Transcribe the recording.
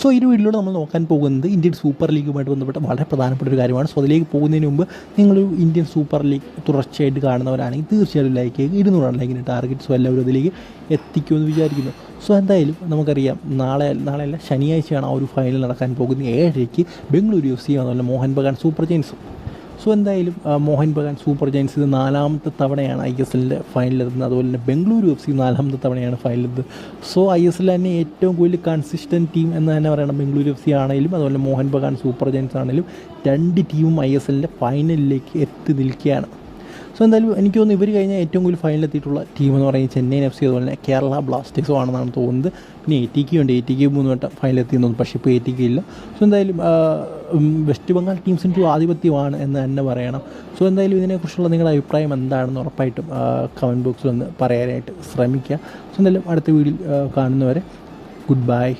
So ഈ വീഡിയോയിലൂടെ നമ്മൾ നോക്കാൻ പോകുന്നത് ഇന്ത്യൻ സൂപ്പർ ലീഗുമായിട്ട് ബന്ധപ്പെട്ട വളരെ പ്രധാനപ്പെട്ട ഒരു കാര്യമാണ്. സോ അതിലേക്ക് പോകുന്നതിന് മുമ്പ് നിങ്ങളൊരു ഇന്ത്യൻ സൂപ്പർ ലീഗ് തുടർച്ചയായിട്ട് കാണുന്നവരാണെങ്കിൽ തീർച്ചയായും ലൈക്ക് ചെയ്യുക ഇരുന്നൂറാണ് ലൈക്കിന്റെ ടാർഗറ്റ് സോ എല്ലാവരും അതിലേക്ക് എത്തിക്കുമെന്ന് വിചാരിക്കുന്നു. സോ എന്തായാലും നമുക്കറിയാം നാളെ നാളെയല്ല ശനിയാഴ്ചയാണ് ആ ഒരു ഫൈനൽ നടക്കാൻ പോകുന്നത്. ഏഴരയ്ക്ക് ബംഗളൂരു എഫ് സി അതുപോലെ മോഹൻ ബഗാൻ സൂപ്പർ ജെയിൻസും. സോ എന്തായാലും മോഹൻ ബഗാൻ സൂപ്പർ ജയൻസ് ഇത് നാലാമത്തെ തവണയാണ് ഐ എസ് എല്ലിന്റെ ഫൈനലെത്തുന്നത് അതുപോലെ തന്നെ ബംഗളൂരു എഫ് സി നാലാമത്തെ തവണയാണ് ഫൈനലെത്തുന്നത് സോ ഐ എസ് എൽ തന്നെ ഏറ്റവും കൂടുതൽ കൺസിസ്റ്റന്റ് ടീം എന്ന് തന്നെ പറയണം. ബംഗളൂരു എഫ് സി ആണെങ്കിലും അതുപോലെ മോഹൻ ബഗാൻ സൂപ്പർ ജയൻസ് ആണെങ്കിലും രണ്ട് ടീമും ഐ എസ് എല്ലിന്റെ ഫൈനലിലേക്ക് എത്തി നിൽക്കുകയാണ്. സോ എന്തായാലും എനിക്ക് തോന്നുന്നു ഇവർ കഴിഞ്ഞാൽ ഏറ്റവും കൂടുതൽ ഫൈനൽ ഫൈനലെത്തിയിട്ടുള്ള ടീം എന്ന് പറയുന്നത് ചെന്നൈയിൻ എഫ് സി അതുപോലെ തന്നെ കേരള ബ്ലാസ്റ്റേഴ്സും ആണെന്നാണ് തോന്നുന്നത്. പിന്നെ എ ടി ഉണ്ട്. എ ടി കെ മൂന്ന് വട്ടം ഫൈനലെത്തി തോന്നുന്നു. പക്ഷേ ഇപ്പോൾ എ ടി കെ ഇല്ല. സോ എന്തായാലും വെസ്റ്റ് ബംഗാൾ ടീംസിന്റെ ഒരു ആധിപത്യമാണ് എന്ന് തന്നെ പറയണം. സോ എന്തായാലും ഇതിനെക്കുറിച്ചുള്ള നിങ്ങളുടെ അഭിപ്രായം എന്താണെന്ന് ഉറപ്പായിട്ടും കമന്റ് ബോക്സിൽ ഒന്ന് പറയാനായിട്ട് ശ്രമിക്കുക. സോ എന്തായാലും അടുത്ത വീഡിയോ കാണുന്നവരെ ഗുഡ് ബൈ